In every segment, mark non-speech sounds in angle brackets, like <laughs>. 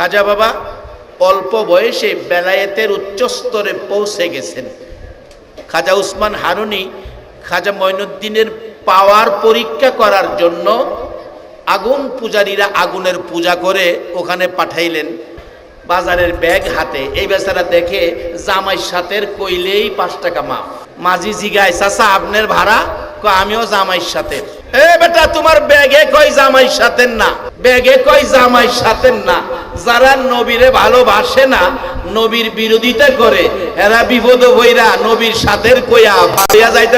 খাজা বাবা অল্প বয়সে বেলায়েতের উচ্চস্তরে পৌঁছে গেছেন। খাজা উসমান হারুনি খাজা মঈনুদ্দিনের পাওয়ার পরীক্ষা করার জন্য আগুন পূজারীরা আগুনের পূজা করে ওখানে পাঠাইলেন বাজারের ব্যাগ হাতে। এই বেচারা দেখে জামাই সাথের কইলেই পাঁচ টাকা মাপ মাঝি জিগায়, চাচা, আপনার ভাড়া? আমিও জামাই সাথে এ বেটা, তোমার ব্যাগে কই জামাই সাথে না? ব্যাগে কই জামাই সাথে না? যারা নবীরে ভালোবাসে না, নবীর বিরোধিতা করে, এরা বিপদ হইরা নবীর সাথের কইয়া ভাইয়া যাইতে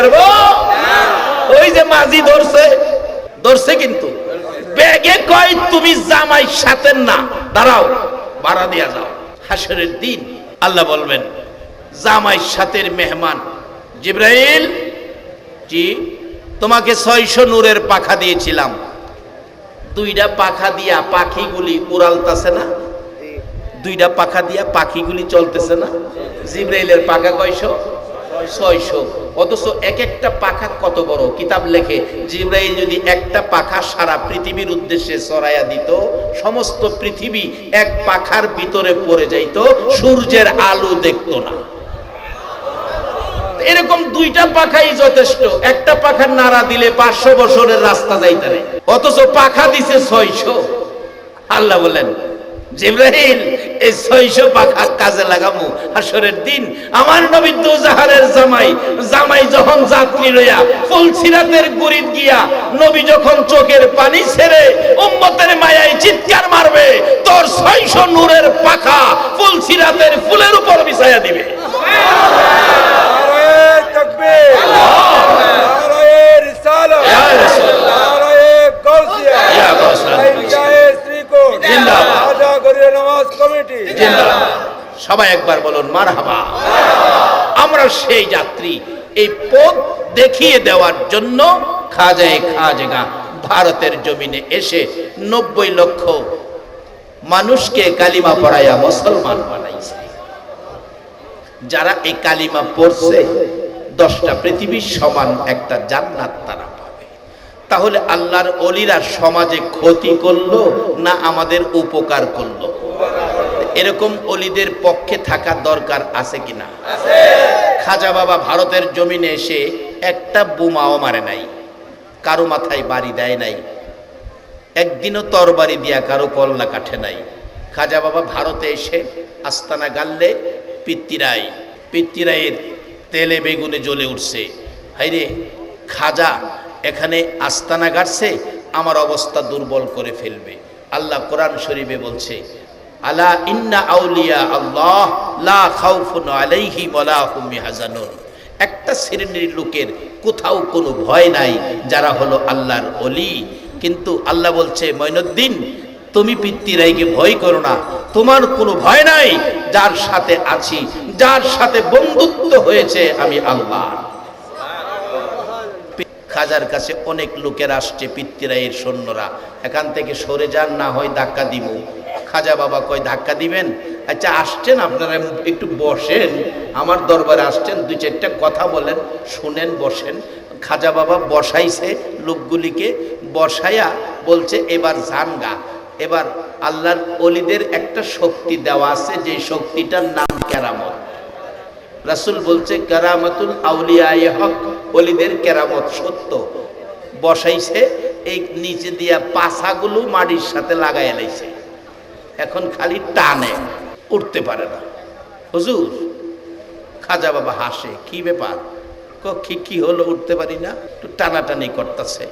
ওই যে মাঝি ধরছে ধরছে কিন্তু। ব্যাগে কয়, তুমি জামাই সাথে না? দাঁড়াও ভাড়া দিয়া যাও। হাসরের দিন, আল্লাহ বলবেন, জামাই সাথের মেহমান জিব্রাইল, জি তোমাকে ছয়শো নূরের পাখা দিয়েছিলাম। দুইটা পাখা দিয়া পাখিগুলি উড়ালতাছে না? দুইটা পাখা দিয়া পাখিগুলি চলতেছে না? জিব্রাইলের পাখা কয়শো? ছয়শো। অথচ এক একটা পাখা কত বড়? কিতাব লেখে, জিব্রাইল যদি একটা পাখা সারা পৃথিবীর উদ্দেশ্যে ছড়াইয়া দিত, সমস্ত পৃথিবী এক পাখার ভিতরে পড়ে যাইত, সূর্যের আলো দেখতো না। এরকম দুইটা পাখাই যথেষ্ট। একটা পাখার নাড়া দিলে পাঁচশো বছরের রাস্তা যাইতে রে অথচ পাখা দিছে ছয়শো। আল্লাহ বলেন এই ছয়শো পাখা কাজে লাগামু। দিন আমার নবী দুজাহারের জামাই জামাই যখন যাত্রী লইয়া ফুলসিরাতের গুরিত গিয়া নবী যখন চোখের পানি ছেড়ে উম্মতের মায়ায় চিৎকার মারবে, তোর ছয়শো নূরের পাখা সবাই একবার বলুন, মারহাবা। আমরা সেই যাত্রী, এই পথ দেখিয়ে দেওয়ার জন্য খাজায় খাজেগা ভারতের জমিনে এসে নব্বই লক্ষ মানুষকে কালিমা পড়াইয়া মুসলমান বানাইছে। যারা এই কালিমা পড়ছে, দশটা পৃথিবীর সমান একটা জান্নাত তারা পাবে। তাহলে আল্লাহর অলিরা সমাজে ক্ষতি করল না আমাদের উপকার করল? এরকম অলিদের পক্ষে থাকা দরকার আছে কিনা? খাজা বাবা ভারতের জমিনে এসে একটা বোমাও মারে নাই কারও মাথায় বাড়ি দেয় নাই একদিনও তরবারি দিয়া কারও কল্লা কাঠে নাই। খাজা বাবা ভারতে এসে আস্তানা গাললে পিত্তিরাই পিত্তিরাইয়ের তেলে বেগুনে জ্বলে উঠছে। হাইরে খাজা এখানে আস্তানা গাড়ছে আমার অবস্থা দুর্বল করে ফেলবে। আল্লাহ কোরআন শরীফে বলছে আলা ইন্না আউলিয়া আল্লাহ লা খাউফুন আলাইহি ওয়ালা হুম ইয়াহজানুন একটা শ্রেণির লোকের কোথাও কোনো ভয় নাই, যারা হলো আল্লাহর অলি কিন্তু আল্লাহ বলছে মঈনুদ্দিন তুমি পিতৃরাইকে ভয় করো না। তোমার কোনো ভয় নাই, যার সাথে আছি, যার সাথে বন্ধুত্ব হয়েছে আমি আল্লাহ। খাজার কাছে অনেক লোকের আসছে পিতৃরাইয়ের সৈন্যরা। এখান থেকে সরে যান, না হয় ধাক্কা দিব। খাজা বাবা কয়, ধাক্কা দিবেন? আচ্ছা আসছেন, আপনারা একটু বসেন, আমার দরবারে আসছেন, দুই চারটা কথা বলেন, শুনেন, বসেন। খাজা বাবা বসাইছে লোকগুলিকে, বসাইয়া বলছে, এবার জানগা এবার আল্লাহর অলিদের একটা শক্তি দেওয়া আছে যে শক্তিটার নাম কেরামত। রাসুল বলছে, কেরামতুল আউলিয়ায়ে হক অলিদের কেরামত সত্য। বসাইছে, এই নিচে দিয়া পাছাগুলো মাটির সাথে লাগাই লাইছে। এখন খালি টানে, উঠতে পারে না। হুজুর, খাজা বাবা হাসে, কি ব্যাপার? ক, কি হলো? উঠতে পারি না? একটু টানাটানি করতেছে।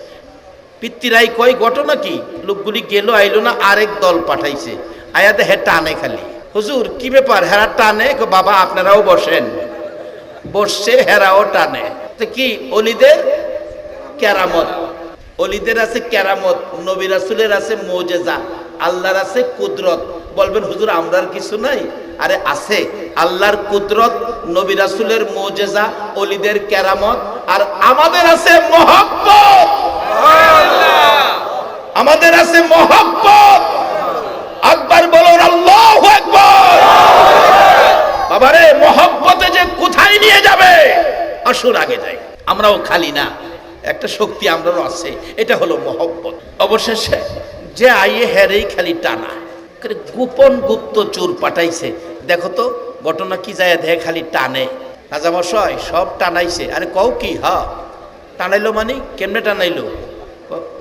পিতৃরাই কয়, ঘটনা কি? লোকগুলি গেল, আইলো না, আরেক দল পাঠাইছে। আয়াতে হে টানে খালি। হুজুর, কি ব্যাপার? হেরা টানে? বাবা, আপনারাও বসেন। বসছে, হেরাও টানে। তো কি, অলিদের ক্যারামত অলিদের আছে ক্যারামত নবী রাসুলের আছে মৌজেজা। আল্লাহর আছে কুদরত। বলবেন, হুজুর, আমরার কিছু নাই? আরে, আছে। আল্লাহর কুদরত, নবী রাসুলের মৌজেজা অলিদের কেরামত, আর আমাদের আছে মহব্বত। আমাদের আছে মহব্বত। আকবার বলুন আল্লাহ আকবার। মহব্বতে যে কোথায় নিয়ে যাবে? আসুন আগে যাই। আমরাও খালি না। একটা শক্তি আমরাও আছে। এটা হলো মহব্বত। অবশেষে যে আইয়ে হেরেই খালি টানা। গোপন গুপ্ত চোর পাঠাইছে। দেখো তো, ঘটনা কি যায় দেখ খালি টানে। রাজামশাই, সব টানাইছে। আরে কও কি, হ? টানাইলো মানে? কেমনে টানাইলো?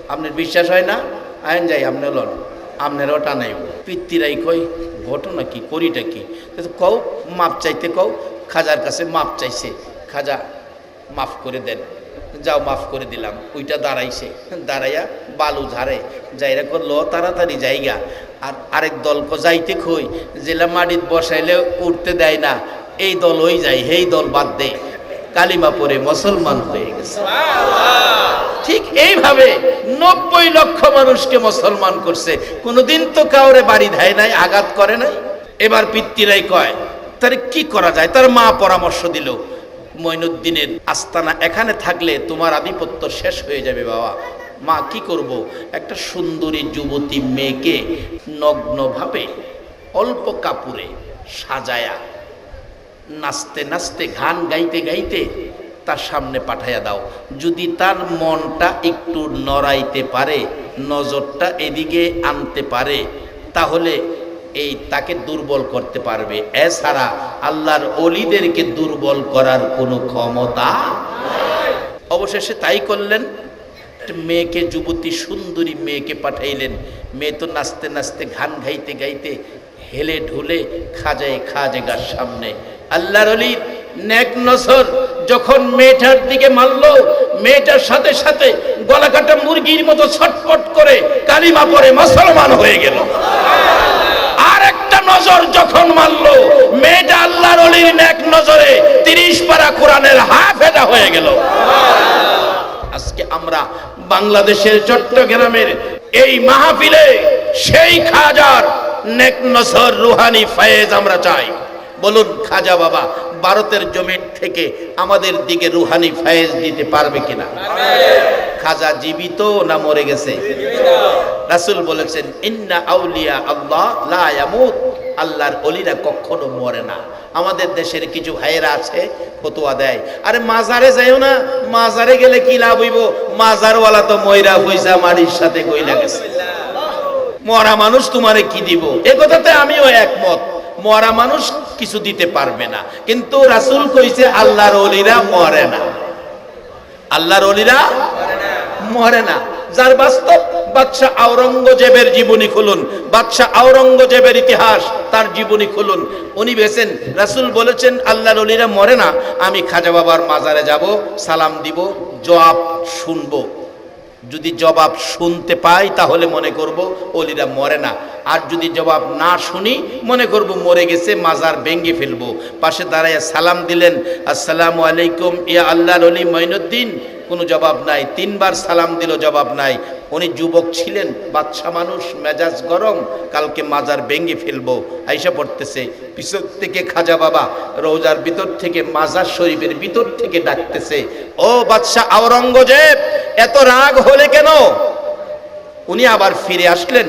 আপনার বিশ্বাস হয় না? আইন যাই আপনি লন। আপনারও টানাইব। পিত্তিরাই কই ঘটনা কি? করিটা কি? কও, মাপ চাইতে কও, খাজার কাছে মাপ চাইছে। খাজা, মাফ করে দেন। যাও মাফ করে দিলাম, ওইটা দাঁড়াইছে। দাঁড়াইয়া বালু ঝাড়ে, যাইরা কর ল তাড়াতাড়ি জায়গা আর আরেক দলকে যাইতে খই জেলা মাটিত বসাইলে উঠতে দেয় না। এই দল ওই যায়, সেই দল বাদ দে। কালিমা পরে মুসলমান হয়ে গেছে। ঠিক এইভাবে নব্বই লক্ষ মানুষকে মুসলমান করছে। কোনোদিন তো কাউরে বাড়ি দেয় নাই, আঘাত করে নাই। এবার পিতৃরাই কয় তার কি করা যায়? তার মা পরামর্শ দিল মঈনুদ্দিনের আস্তানা এখানে থাকলে তোমার আধিপত্য শেষ হয়ে যাবে বাবা। মা, কি করব? একটা সুন্দরী যুবতী মেয়েকে নগ্নভাবে অল্প কাপুরে সাজায়া নাচতে নাচতে, গান গাইতে গাইতে তার সামনে পাঠাইয়া দাও। যদি তার মনটা একটু নড়াইতে পারে, নজরটা এদিকে আনতে পারে, তাহলে এই তাকে দুর্বল করতে পারবে। এছাড়া আল্লাহর অলিদেরকে দুর্বল করার কোনো ক্ষমতা অবশেষে তাই করলেন। মেয়েকে, যুবতী, সুন্দরী মেয়েকে পাঠাইলেন। মেয়ে তো নাচতে নাচতে, গান গাইতে গাইতে হেলে ঢুলে খাজায় খাজেগার সামনে। আল্লাহর অলির নেক নসর যখন মেয়েটার দিকে মারল, মেয়েটার সাথে সাথে গলা কাটা মুরগির মতো ছটপট করে কালিমা পরে মুসলমান হয়ে গেল। আর একটা নজর যখন মারলো, মেয়েটা আল্লাহর অলির নেক নজরে তিরিশ পারা কোরআনের হাফেদা হয়ে গেল। আজকে আমরা বাংলাদেশের চট্টগ্রামের এই মাহফিলে সেই খাজার নেক নসর রুহানি ফায়েজ আমরা চাই। বলুন, খাজা বাবা ভারতের জমির থেকে আমাদের দিকে রুহানি ফায়েজ দিতে পারবে কিনা? খাজা জীবিত না মরে গেছে? রাসূল বলেছেন, ইন্না আউলিয়া আল্লাহ লা ইয়ামুত। আল্লাহর অলিরা কখনো মরে না। আমাদের দেশের কিছু ভাইয়েরা আছে, ফতোয়া দেয়, আরে মাজারে যাইও না, মাজারে গেলে কি লাভ হইব? মাজারওয়ালা তো ময়রা পয়সা মারির সাথে কইলা গেছে। মরা মানুষ তোমারে কি দিব? এ কথাতে আমিও একমত। মরা মানুষ কিছু দিতে পারবে না। কিন্তু রাসূল কইছে, আল্লাহর অলিরা মরে না। আল্লাহর অলিরা মরে না। যার বাস্তব, বাদশাহ আওরঙ্গজেবের জীবনী খুলুন। বাদশাহ আওরঙ্গজেবের ইতিহাস তার জীবনী খুলুন। উনি বেছেন রাসূল বলেছেন, আল্লাহর অলিরা মরে না। আমি খাজা বাবার মাজারে যাব, সালাম দিব, জবাব শুনব। যদি জবাব শুনতে পাই, তাহলে মনে করব অলিরা মরে না। আর যদি জবাব না শুনি, মনে করব মরে গেছে, মাজার ভেঙ্গে ফেলব। পাশে দাঁড়াইয়া সালাম দিলেন, আসসালামু আলাইকুম ইয়া আল্লাহ অলি মঈনুদ্দিন। কোনো জবাব নাই, তিনবার সালাম দিল, জবাব নাই। উনি যুবক ছিলেন বাচ্চা মানুষ, মেজাজ গরম, কালকে মাজার ভেঙ্গে ফেলব। আইসা পড়তেছে, পিছন থেকে খাজা বাবা রোজার ভিতর থেকে, মাজার শরীফের ভিতর থেকে ডাকতেছে, ও বাদশাহ আওরঙ্গজেব, এত রাগ হলে কেন? উনি আবার ফিরে আসলেন,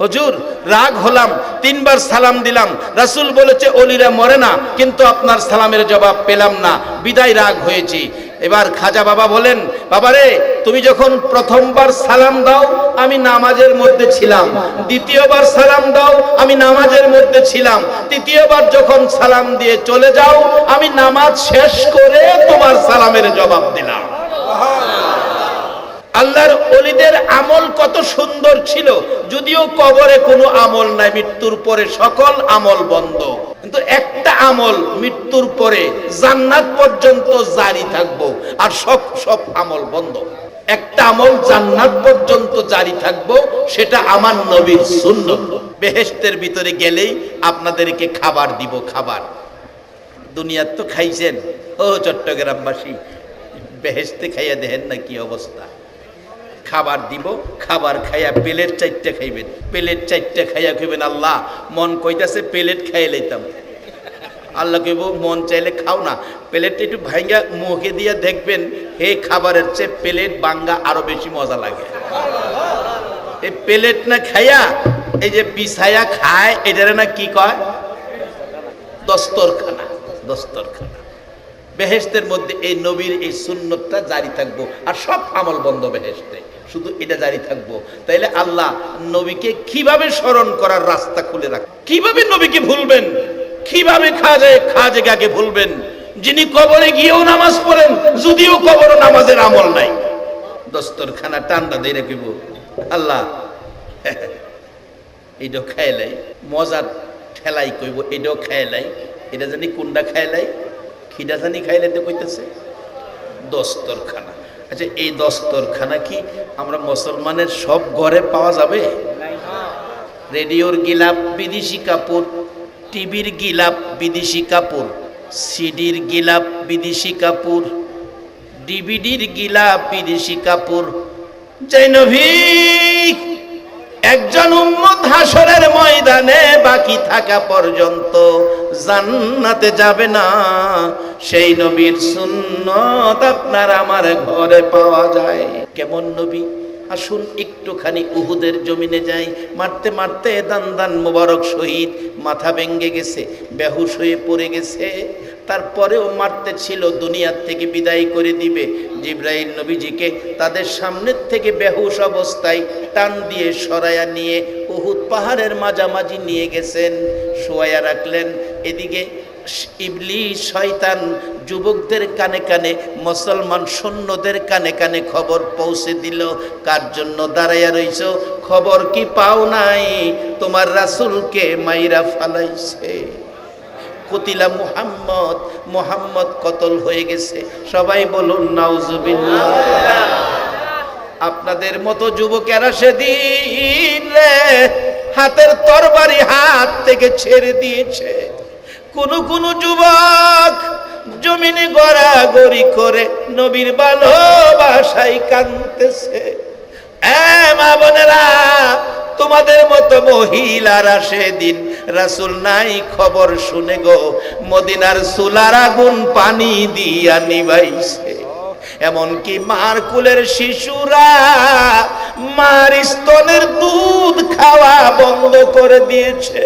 হজুর, রাগ হলাম, তিনবার সালাম দিলাম। রাসূল বলেছে, অলিরা মরে না, কিন্তু আপনার সালামের জবাব পেলাম না। বিদায় রাগ হয়েছি। এবার খাজা বাবা বলেন, বাবারে, তুমি যখন প্রথমবার সালাম দাও, আমি নামাজের মধ্যে ছিলাম। দ্বিতীয়বার সালাম দাও, আমি নামাজের মধ্যে ছিলাম। তৃতীয়বার যখন সালাম দিয়ে চলে যাও, আমি নামাজ শেষ করে তোমার সালামের জবাব দিলাম। আল্লাহর অলিদের আমল কত সুন্দর ছিল, যদিও কবরে কোনো আমল নাই, মৃত্যুর পরে সকল আমল বন্ধ। কিন্তু একটা আমল মৃত্যুর পরে জান্নাত পর্যন্ত জারি থাকব আর সব সব আমল বন্ধ। একটা আমল জান্নাত পর্যন্ত জারি থাকব, সেটা আমার নবীর সুন্নত। বেহেস্তের ভিতরে গেলেই আপনাদেরকে খাবার দিব, খাবার। দুনিয়ার তো খাইছেন। ও, চট্টগ্রামবাসী বেহেস্তে খাইয়া দেখেন না কি অবস্থা। খাবার দিব, খাবার খাইয়া প্লেট চারটে খাইবেন। প্লেট চারটে খাইয়া খাইবেন আল্লাহ, মন কইতাছে প্লেট খাইয়ে লইতাম। আল্লাহ কইব, মন চাইলে খাও না। প্লেটটা একটু ভাঙ্গা মুখে দিয়ে দেখবেন, এই খাবারের চেয়ে প্লেট বাঙ্গা আরও বেশি মজা লাগে। এই প্লেট না খাইয়া, এই যে বিছায়া খায়, এটারে না কি কয়? দস্তরখানা দস্তরখানা। বেহেস্তের মধ্যে এই নবীর এই সুন্নতটা জারি থাকব, আর সব আমল বন্ধ বেহেশতে। শুধু এটা জারি থাকব। তাইলে আল্লাহ নবীকে কীভাবে স্মরণ করার রাস্তা খুলে রাখ কীভাবে নবীকে ভুলবেন? কীভাবে খাজে খাজেগাকে ভুলবেন? যিনি কবরে গিয়েও নামাজ পড়েন, যদিও কবর নামাজের আমল নাই। দস্তরখানা টান্ডা দিয়ে রাখিব। আল্লাহ <laughs> এইটাও খাইলাই মজার ঠেলাই কইব, এটাও খাইলাই এটা জানি কোনটা খাইলাই খিদা জানি খাইলাইতে কইতেছে। দস্তরখানা। আচ্ছা এই দস্তরখানা কি আমরা মুসলমানের সব ঘরে পাওয়া যাবে? রেডিওর গিলাপ, বিদেশি কাপড়, টিভির গিলাপ, বিদেশি কাপড়, সিডির গিলাপ, বিদেশি কাপড়, ডিভিডির গিলাপ, বিদেশি কাপড়। জৈনভি একজন উম্মত হাসরের ময়দানে বাকি থাকা পর্যন্ত জান্নাতে যাবে না। সেই নবীর সুন্নত আপনার আমার ঘরে পাওয়া যায়। কেমন নবী? আসুন একটুখানি উহুদের জমিনে যাই। মারতে মারতে দান দান মোবারক শহীদ, মাথা ভেঙ্গে গেছে, বেহুশ হয়ে পড়ে গেছে। তারপরেও মারতে ছিল, দুনিয়ার থেকে বিদায় করে দিবে। জিব্রাইল নবীজিকে তাদের সামনের থেকে বেহুশ অবস্থায় টান দিয়ে সরায়া নিয়ে উহুদ পাহাড়ের মাঝামাঝি নিয়ে গেছেন। শোয়ায়া রাখলেন, এদিকে ইবলি শয়তান যুবকদের কানে কানে, মুসলমান সৈন্যদের কানে কানে খবর পৌঁছে দিল। কার জন্য দাঁড়াইয়া রইছ? খবর কি পাও নাই? তোমার রাসূলকে মাইরা ফালাইছে। কতিলা মুহাম্মদ মুহাম্মদ কতল হয়ে গেছে। সবাই বলুন, নাউজুবিল্লাহ। আপনাদের মতো যুবকেরা সেদিন হাতের তরবারি হাত থেকে ছেড়ে দিয়েছে। কোন কোন যুবক জমিনে গড়াগড়ি করে নবীর ভালোবাসায় কাঁদতেছে। তোমাদের মতো মহিলারা সেদিন রাসুল নাই খবর শুনে গো, মদিনার সুলার আগুন পানি দিয়া নিবাইছে। এমনকি মার কুলের শিশুরা মার স্তনের দুধ খাওয়া বন্ধ করে দিয়েছে।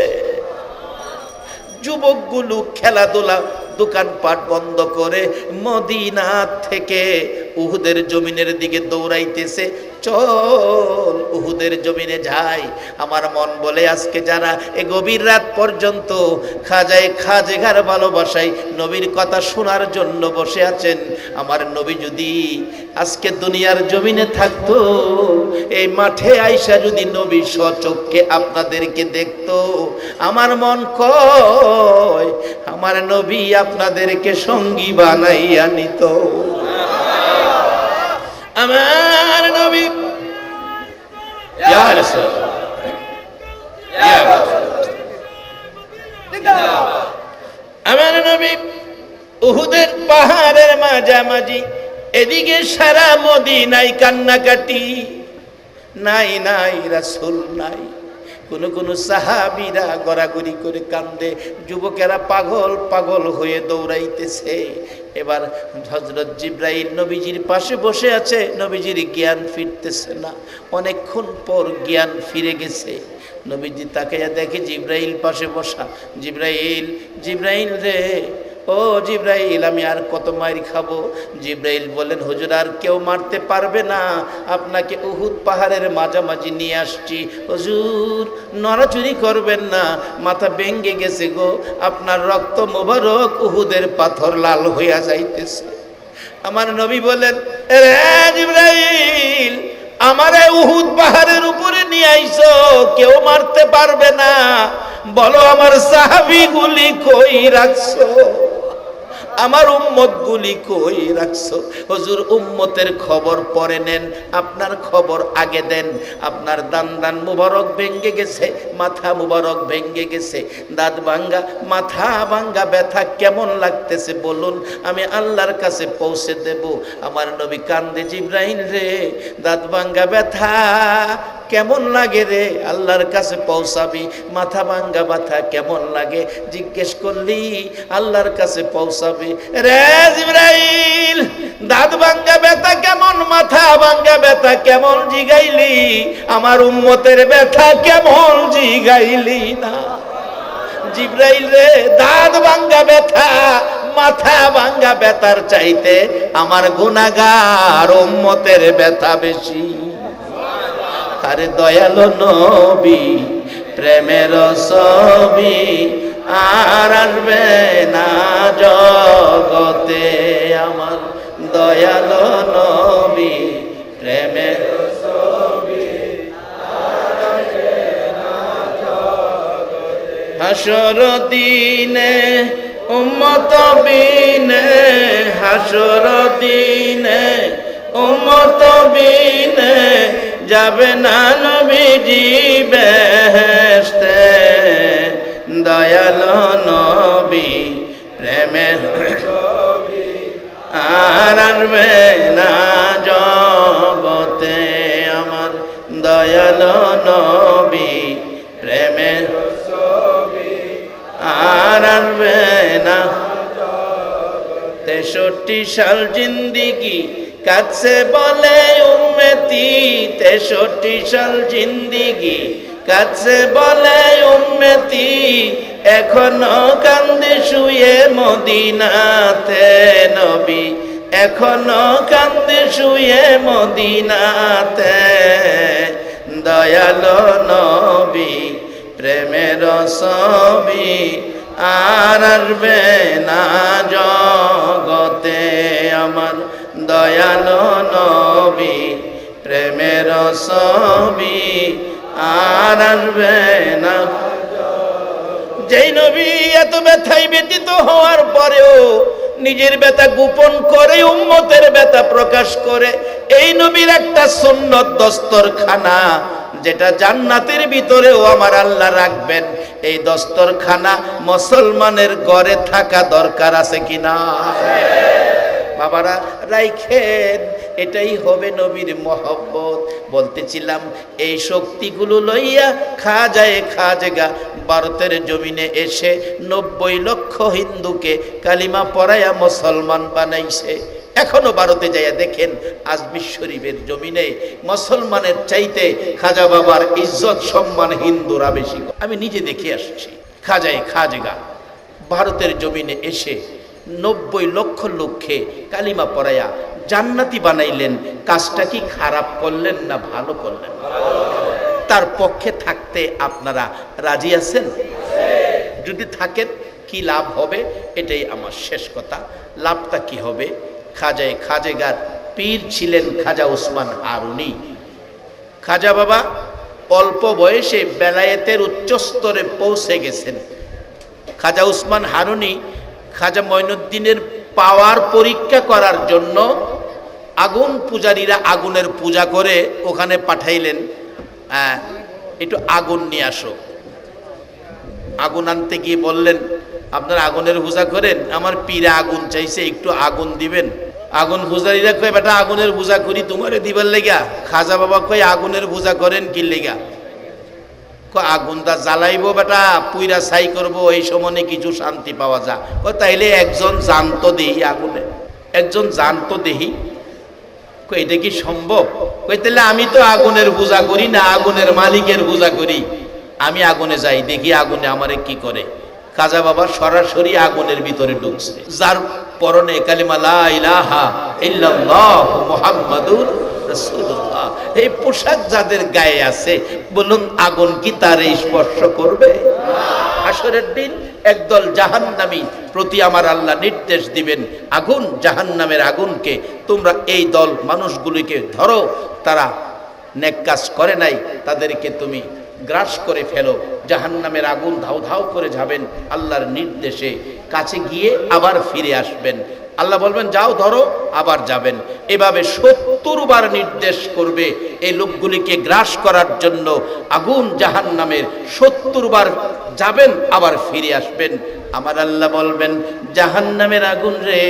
যুবকগুলো খেলাধুলা দোকানপাট বন্ধ করে মদিনা থেকে উহুদের জমিনের দিকে দৌড়াইতেছে, চল উহুদের জমিনে যাই। আমার মন বলে, আজকে যারা এ গভীর রাত পর্যন্ত খাজায় খাজেঘার ভালোবাসায় নবীর কথা শোনার জন্য বসে আছেন, আমার নবী যদি আজকে দুনিয়ার জমিনে থাকতো, এই মাঠে আইসা যদি নবী সচক্ষে আপনাদেরকে দেখতো, আমার মন কয়, আমার নবী আপনাদেরকে সঙ্গী বানাইয়া নিত। আমার নবী। ইয়া রাসূল। ইয়া রাসূল। আমার নবী উহুদের পাহাড়ের মাঝামাঝি এদিকে সারা মদিনায় কান্নাকাটি। নাই নাই রাসূল নাই। কোন কোন সাহাবিরা গড়াগড়ি করে কান্দে, যুবকেরা পাগল পাগল হয়ে দৌড়াইতেছে। এবার হজরত জিব্রাইল নবীজির পাশে বসে আছে, নবীজির জ্ঞান ফিরতেছে না। অনেকক্ষণ পর জ্ঞান ফিরে গেছে। নবীজি তাকে দেখে জিব্রাইল পাশে বসা। জিব্রাইল জিব্রাইল রে ও জিব্রাইল, আমি আর কত মাইর খাব? জিব্রাইল বলেন হুজুর, আর কেউ মারতে পারবে না। আপনাকে উহুদ পাহাড়ের মাঝামাঝি নিয়ে আসছি। হুজুর নড়াচুরি করবেন না। মাথা ভেঙ্গে গেছে গো। আপনার রক্ত মোবারক উহুদের পাথর লাল হইয়া যাইতেছে। আমার নবী বলেন রে জিব্রাইল, আমারে উহুদ পাহাড়ের উপরে নিয়ে আইছো কেউ মারতে পারবে না। বলো, আমার সাহাবি গুলি কই রাখছো? আমার উম্মত গুলি কই রাখছো? হজুর, উম্মতের খবর পরে নেন, আপনার খবর আগে দেন। আপনার দান দান মুবারক ভেঙ্গে গেছে, মাথা মুবারক ভেঙ্গে গেছে। দাঁত ভাঙ্গা, মাথা ভাঙ্গা ব্যথা কেমন লাগতেছে বলুন, আমি আল্লাহর কাছে পৌঁছে দেব। আমার নবী কান্দে জিব্রাহিম রে, দাঁত ভাঙ্গা ব্যথা কেমন লাগে রে? আল্লাহর কাছে পৌঁছাবি। মাথা ভাঙ্গা ব্যথা কেমন লাগে? জিজ্ঞেস করলি, আল্লাহর কাছে পৌঁছাবি। রে জিব্রাইল, দাঁত ভাঙ্গা ব্যথা কেমন? মাথা ভাঙ্গা ব্যথা কেমন জিগাইলি? আমার উম্মতের ব্যথা কেমন জিগাইলি না? জিব্রাইল রে, দাঁত ভাঙ্গা ব্যথা, মাথা ভাঙ্গা ব্যথার চাইতে আমার গুনাগার উম্মতের ব্যথা বেশি। আরে দয়ালো নবী, প্রেমের ছবি আর আসবে না জগতে। আমার দয়ালো নবী, প্রেমের হাসর দিনে, উম্মত বিনে, হাসর দিনে উম্মত বিনে যাবে না নবীজি বেহেশতে। দয়াল নবী প্রেমের আর আসবে না জগতে। আমার দয়াল নবী প্রেমের আর আসবে না তেষট্টি সাল জিন্দিগি কাছে বলে উম্মতি, তেষট্টি সাল জিন্দিগি। কাছে বলে উম্মতি, এখনও কান্দে শুয়ে মদিনাতে নবী। এখনও কান্দে শুয়ে মদিনাতে দয়ালো নবী, প্রেমের ছবি আর আসবে না জগতে আমার। দয়ালো নবী, প্রেমের ছবি আর আসবে না। যেই নবী এত ব্যথায় ব্যতীত হওয়ার পরেও নিজের ব্যথা গোপন করে, উম্মতের ব্যথা প্রকাশ করে, এই নবীর একটা সুন্নত দস্তরখানা যেটা জান্নাতের ভিতরেও আমার আল্লাহ রাখবেন, এই দস্তরখানা মুসলমানের ঘরে থাকা দরকার আছে কিনা? বাবারা, রাইখেন, এটাই হবে নবীর মহব্বত। বলতেছিলাম, এই শক্তিগুলো লইয়া খা যায় খা জায়গা ভারতের জমিনে এসে নব্বই লক্ষ হিন্দুকে কালিমা পড়ায়া মুসলমান বানাইছে। এখনও ভারতে যাইয়া দেখেন আজমির শরীফের জমিনে মুসলমানের চাইতে খাজা বাবার ইজ্জত, সম্মান হিন্দুরা বেশি। আমি নিজে দেখে আসছি, খাজায় খাজগা, ভারতের জমিনে এসে নব্বই লক্ষ লোককে কালিমা পড়াইয়া জান্নাতি বানাইলেন। কাজটা কি খারাপ করলেন না ভালো করলেন? তার পক্ষে থাকতে আপনারা রাজি আছেন? যদি থাকেন, কি লাভ হবে? এটাই আমার শেষ কথা। লাভটা কি হবে? খাজায় খাজেগার পীর ছিলেন খাজা ওসমান আরুনি খাজা বাবা অল্প বয়সে বেলায়েতের উচ্চস্তরে পৌঁছে গেছেন। খাজা উসমান হারুনি খাজা মঈনুদ্দিনের পাওয়ার পরীক্ষা করার জন্য আগুন পূজারীরা আগুনের পূজা করে ওখানে পাঠাইলেন। আহ, একটু আগুন নিয়ে আসো। আগুন আনতে গিয়ে বললেন আপনারা আগুনের পূজা করেন আমার পীরে আগুন চাইছে একটু আগুন দিবেন। আগুন পূজারীরা কয় বেটা আগুনের পূজা করি তোমারে দিবার লেগা। খাজা বাবা কয় আগুনের পূজা করেন কি লেগা? আগুনটা জ্বালাইবো বেটা, পুইরা ছাই করব, এই সময় কিছু শান্তি পাওয়া যা ও তাইলে একজন জানতো দেহি আগুনে, একজন জানতো দেহি। এটা কি সম্ভব? কই তাহলে আমি তো আগুনের পূজা করি না, আগুনের মালিকের পূজা করি। আমি আগুনে যাই, দেখি আগুনে আমারে কি করে। কাজা বাবা সরাসরি আগুনের ভিতরে ঢুকছে। যার পরনে কালিমা, লা ইলাহা ইল্লাল্লাহ মুহাম্মাদুর এই পোশাক যাদের গায়ে আছে, বলুন আগুন কি স্পর্শ করবে? আসরের দিন একদল প্রতি আমার আল্লাহ নির্দেশ দিবেন, আগুন জাহান্নামের আগুনকে তোমরা এই দল মানুষগুলিকে ধরো, তারা নেক কাজ করে নাই, তাদেরকে তুমি গ্রাস করে ফেলো, জাহান্নামের আগুন ধাউ ধাউ করে যাবেন, আল্লাহর নির্দেশে কাছে গিয়ে আবার ফিরে আসবেন। আল্লাহ বলবেন, যাও, ধরো, আবার যাবেন। এভাবে সত্তর বার নির্দেশ করবে এই লোকগুলিকে গ্রাস করার জন্য আগুন জাহান্নামের সত্তর বার যাবেন, আবার ফিরে আসবেন। আমার আল্লাহ বলবেন, জাহান্নামের আগুন রে,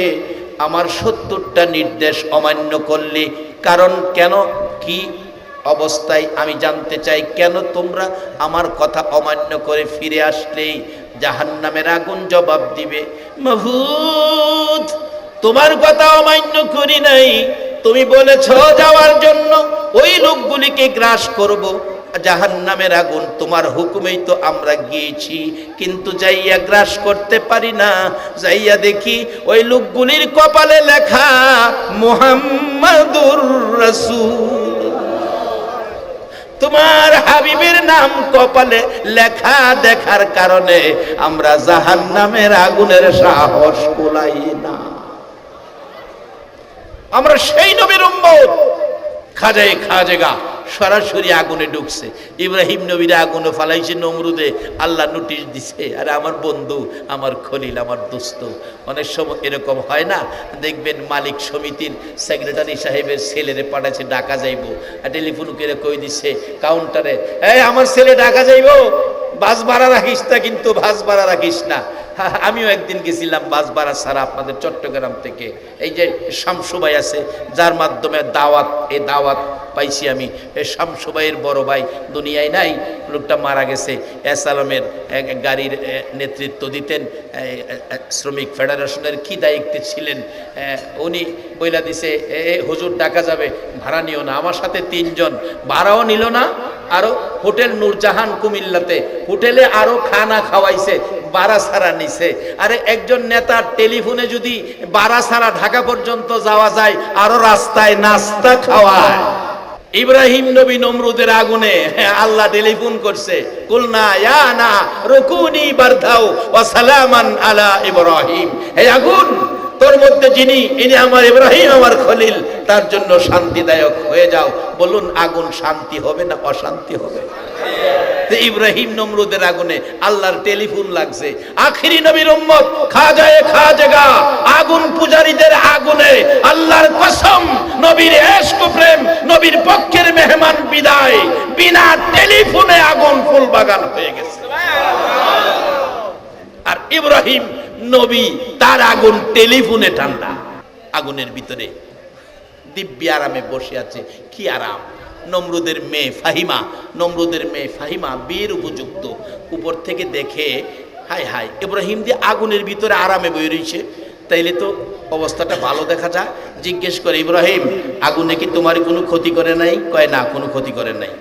আমার সত্তরটা নির্দেশ অমান্য করলে। কারণ কেন, কি অবস্থায় আমি জানতে চাই, কেন তোমরা আমার কথা অমান্য করে ফিরে আসলেই জাহান্নামের আগুন জবাব দিবে? মাহুদ তোমার কথা অমান্য করি নাই। তুমি বলেছ যাওয়ার জন্য ওই লোকগুলিকে গ্রাস করব। জাহান নামের আগুন, তোমার হুকুমেই তো আমরা গিয়েছি। কিন্তু যাইয়া গ্রাস করতে পারি না, যাইয়া দেখি ওই লোকগুলির কপালে লেখা, মুহাম্মাদুর রসুল। তোমার হাবিবের নাম কপালে লেখা দেখার কারণে আমরা জাহান নামের আগুনের সাহস কুলাই না আমরা সেই নবীর উম্মত। খাজাই খাজেগা সরাসরি আগুনে ঢুকছে। ইব্রাহিম নবীরা আগুনে ফালাইছে নমরুদে, আল্লাহ নোটিশ দিছে, আরে আমার বন্ধু, আমার খলিল, আমার দোস্ত। অনেক সময় এরকম হয় না? দেখবেন মালিক সমিতির সেক্রেটারি সাহেবের ছেলেরে পাঠাচ্ছে ডাকা যাইব। টেলিফোন করে কই দিছে? কাউন্টারে এই, আমার ছেলে ডাকা যাইব? বাস ভাড়া রাখিস না কিন্তু বাস ভাড়া রাখিস না। <laughs> আমিও একদিন গেছিলাম বাস ভাড়া ছাড়া আপনাদের চট্টগ্রাম থেকে। এই যে শামসুবাই আছে যার মাধ্যমে দাওয়াত এ দাওয়াত পাইছি আমি। এই শামসুবাইয়ের বড় ভাই দুনিয়ায় নাই লোকটা মারা গেছে। এস আলমের গাড়ির নেতৃত্ব দিতেন। এ, এ, এ, শ্রমিক ফেডারেশনের কি দায়িত্বে ছিলেন? উনি বইলা দিছে এ এ, হুজুর ডাকা যাবে ভাড়া নিও না। আমার সাথে তিনজন ভাড়াও নিল না আরও হোটেল নূরজাহান কুমিল্লাতে। হোটেলে আরও খানা খাওয়াইছে, বারা ছাড়া নিছে। আরে একজন নেতার টেলিফোনে যদি বারা ছাড়া ঢাকা পর্যন্ত যাওয়া যায়, আরও রাস্তায় নাস্তা খাওয়ায়। ইব্রাহিম নবী নমরুদের আগুনে আল্লাহ টেলিফোন করছে, কুলনা ইয়া না, রুকুনি বারদাও ওয়া সালামান আলা ইব্রাহিম। হে আগুন! তোর মধ্যে যিনি, ইনি আমার ইব্রাহিম, আমার খলিল, তার জন্য শান্তিদায়ক হয়ে যাও। বলুন, আগুন শান্তি হবে না অশান্তি হবে? ইব্রাহিম নমরুদের আগুনে আল্লাহর টেলিফোন লাগছে। আখিরি নবীর উম্মত খাজায়ে খাজেগা আগুন পূজারীদের আগুনে আল্লাহর কসম, নবীর এশক প্রেম, নবীর পক্ষের মেহমান বিদায়। বিনা টেলিফোনে আগুন ফুল বাগান হয়ে গেছে। আর ইব্রাহিম নবী, তার আগুন টেলিফোনে ঠান্ডা। আগুনের ভিতরে দিব্যি আরামে বসে আছে। কি আরাম? নমরুদের মেয়ে ফাহিমা, নমরুদের মেয়ে ফাহিমা বীর উপযুক্ত। উপর থেকে দেখে হাই হাই ইব্রাহিম দিয়ে আগুনের ভিতরে আরামে বই রয়েছে। তাইলে তো অবস্থাটা ভালো দেখা যায়। জিজ্ঞেস করে, ইব্রাহিম, আগুনে কি তোমার কোনো ক্ষতি করে নাই? কয়, না, কোনো ক্ষতি করে নাই।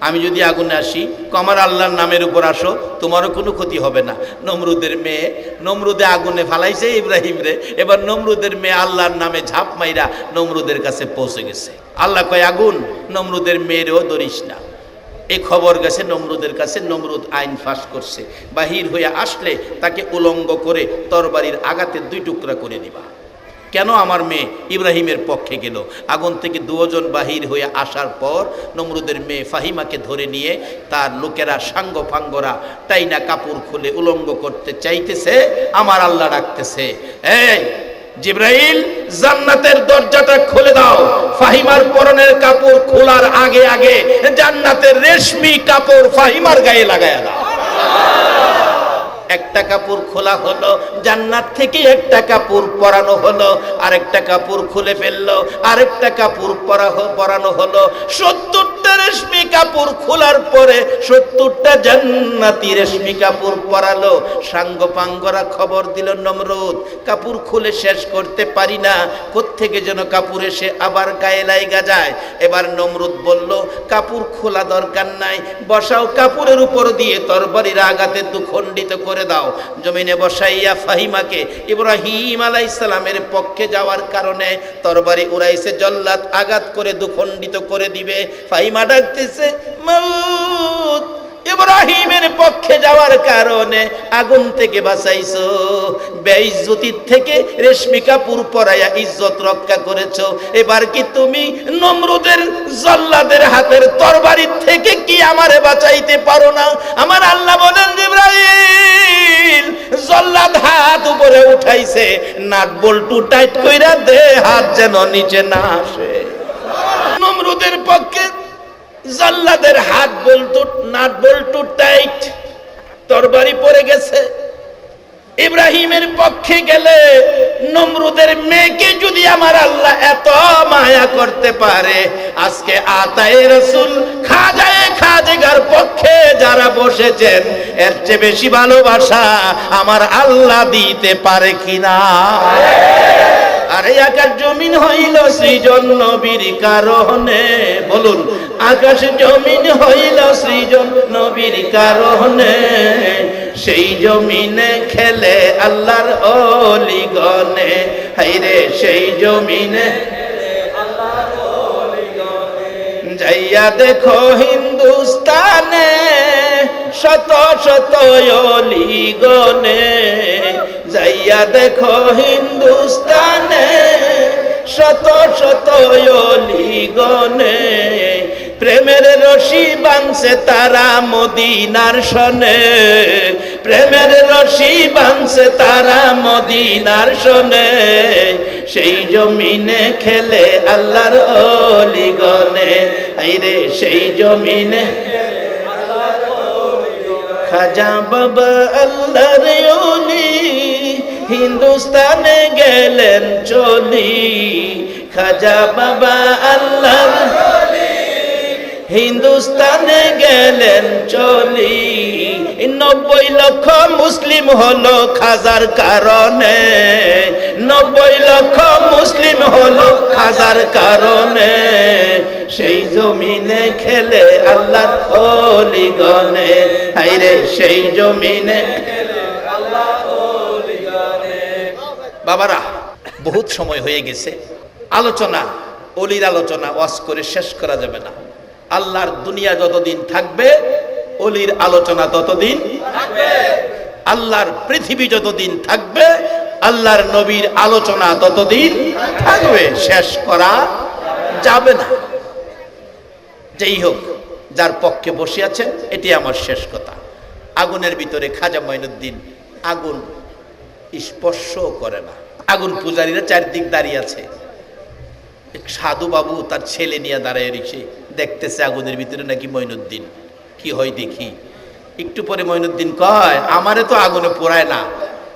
আমি যদি আগুনে আসি, কমার আল্লাহর নামের উপর আসো, তোমারও কোনো ক্ষতি হবে না। নমরুদের মেয়ে, নমরুদে আগুনে ফালাইছে ইব্রাহিম রে। এবার নমরুদের মেয়ে আল্লাহর নামে ঝাঁপ মাইরা নমরুদের কাছে পৌঁছে গেছে। আল্লাহ কয়, আগুন, নমরুদের মেয়েরও ধরিস না। এই খবর গেছে নমরুদের কাছে, নমরুদ আইন ফাঁস করছে। বাহির হয়ে আসলে তাকে উলঙ্গ করে তরবারির আগাতে দুই টুকরা করে দিবা কেন আমার মেয়ে ইব্রাহিমের পক্ষে গেল? আগুন থেকে দুজন বাহির হয়ে আসার পর নমরুদের মেয়ে ফাহিমাকে ধরে নিয়ে তার লোকেরা সাঙ্গ ফাঙ্গরা টাইনা কাপড় খুলে উলঙ্গ করতে চাইতেছে, আমার আল্লাহ ডাকতেছে, এই জিব্রাইল, জান্নাতের দরজাটা খুলে দাও। ফাহিমার পরনের কাপড় খোলার আগে আগে জান্নাতের রেশমি কাপড় ফাহিমার গায়ে লাগায়া দাও। একটা কাপড় খোলা হলো, জান্নাত থেকে একটা কাপড় পরানো হলো, আরেকটা কাপড় খুলে ফেলল, আরেকটা কাপড় পরা পরানো হলো। সত্তরটা রেশমি কাপড় খোলার পরে সত্তরটা জান্নাতি রেশমি কাপড় পরালো। সাঙ্গ পাঙ্গরা খবর দিল, নমরুদ, কাপড় খুলে শেষ করতে পারি না। কোত্থেকে যেন কাপড় এসে আবার গায়ে লাইগা যায়? এবার নমরুদ বলল, কাপড় খোলা দরকার নাই। বসাও কাপড়ের উপর দিয়ে তরবারির আঘাতে দুখণ্ডিত করে দাও। জমিনে বসাইয়া ফাহিমাকে ইব্রাহিম আলাইসালামের পক্ষে যাওয়ার কারণে তরবারি উড়াইছে, জল্লাদ আঘাত করে দুখণ্ডিত করে দিবে। ফাহিমা ডাকতেছে, মাউত! ইব্রাহিমের পক্ষে যাওয়ার কারণে আগুন থেকে বাঁচাইছো, বেইজ্জতির থেকে রেশমি কাপুর পরাইয়া ইজ্জত রক্ষা করেছ। এবার কি তুমি নমরুদের জল্লাদের হাতের তরবারির থেকে কি আমারে বাঁচাইতে পারো না? আমার আল্লাহ বলেন, জিব্রাইল, জল্লাদ হাত উপরে উঠাইছে নাট বল্টু টাইট কইরা দে, হাত যেন নিচে না আসে। নমরুদের পক্ষে জাল্লাদের হাত বলতো নাট বল্টু টাইট তরবারি পড়ে গেছে। ইব্রাহিমের পক্ষে গেলে নমরুদের মেয়েকে যদি আমার আল্লাহ এত মায়া করতে পারে, আজকে আতায়ে রসুল খাজায়ে খাজেগার পক্ষে যারা বসেছেন, এর চেয়ে বেশি ভালোবাসা আমার আল্লাহ দিতে পারে কিনা? আরে আকার জমিন হইল সৃজন নবীর কারণে। বলুন আকাশ জমিন হইল সৃজন নবীর কারণে। সেই জমিনে খেলে আল্লাহর অলিগনে হাইরে সেই জমিনে যাইয়া দেখো হিন্দুস্তানে শত শত অলিগনে যাইয়া দেখো হিন্দুস্তানে শত শত অলিগনে প্রেমের রশি বাংছে তারা মদিনার শনে প্রেমের রশি বাংছে তারা মদিনার শনে সেই জমিনে খেলে আল্লাহর অলিগনে আইরে, সেই জমিনে খাজা বাবা আল্লাহর অলি। হিন্দুস্তানে গেলেন চলি। খাজা বাবা আল্লাহর হিন্দুস্তানে গেলেন চলি। নব্বই লক্ষ মুসলিম হলো খাজার কারণে। নব্বই লক্ষ মুসলিম হলো খাজার কারণে। সেই জমিনে খেলে আল্লাহর অলিগনে হাইরে সেই জমিনে বাবারা, বহুত সময় হয়ে গেছে। আলোচনা, অলির আলোচনা, ওয়াজ করে শেষ করা যাবে না। আল্লাহর দুনিয়া যতদিন থাকবে, অলির আলোচনা ততদিন আল্লাহর পৃথিবী যতদিন থাকবে, আল্লাহর নবীর আলোচনা ততদিন থাকবে। শেষ করা যাবে না। যেই হোক, যার পক্ষে বসে আছেন, এটি আমার শেষ কথা। আগুনের ভিতরে খাজা মঈনুদ্দিন আগুন স্পর্শ করে না। আগুন পূজারীরা চারদিক দাঁড়িয়ে আছে। সাধু বাবু তার ছেলে নিয়ে দাঁড়ায় রেখে দেখতেছে আগুনের ভিতরে নাকি মঈনুদ্দিন কি হয় দেখি? একটু পরে মঈনুদ্দিন কয়, আমারে তো আগুনে পোড়ায় না।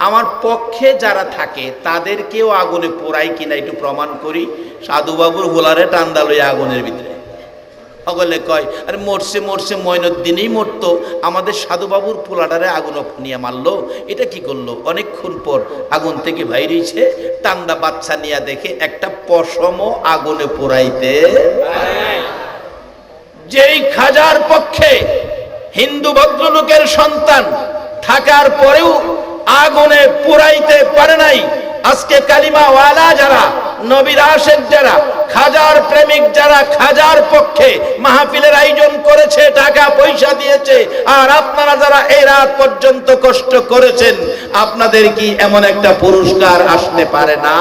আমার পক্ষে যারা থাকে, তাদেরকেও আগুনে পোড়ায় কিনা একটু প্রমাণ করি। সাধু বাবুর হোলারে টান্দা লই আগুনের ভিতরে। সকলে কয়, আরে মরছে মরছে ময়নুদ্দিনই মরতো। আমাদের সাধুবাবুর পোলাটারে আগুন নিয়ে মারলো। এটা কি করল? অনেকক্ষণ পর আগুন থেকে বাইরেছে টান্দা বাচ্চা নিয়ে দেখে একটা পশম আগুনে পোড়াইতে যেই খাজার পক্ষে হিন্দু ভদ্রলোকের সন্তান থাকার পরেও আগুনে পুরাইতে পারে নাই, আজকে কালিমা ওয়ালা যারা নবীর আশেক যারা, খাজার প্রেমিক যারা খাজার পক্ষে মাহফিলের আয়োজন করেছে, টাকা পয়সা দিয়েছে, আর আপনারা যারা এই রাত পর্যন্ত কষ্ট করেছেন, আপনাদের কি এমন একটা পুরস্কার আসতে পারে না?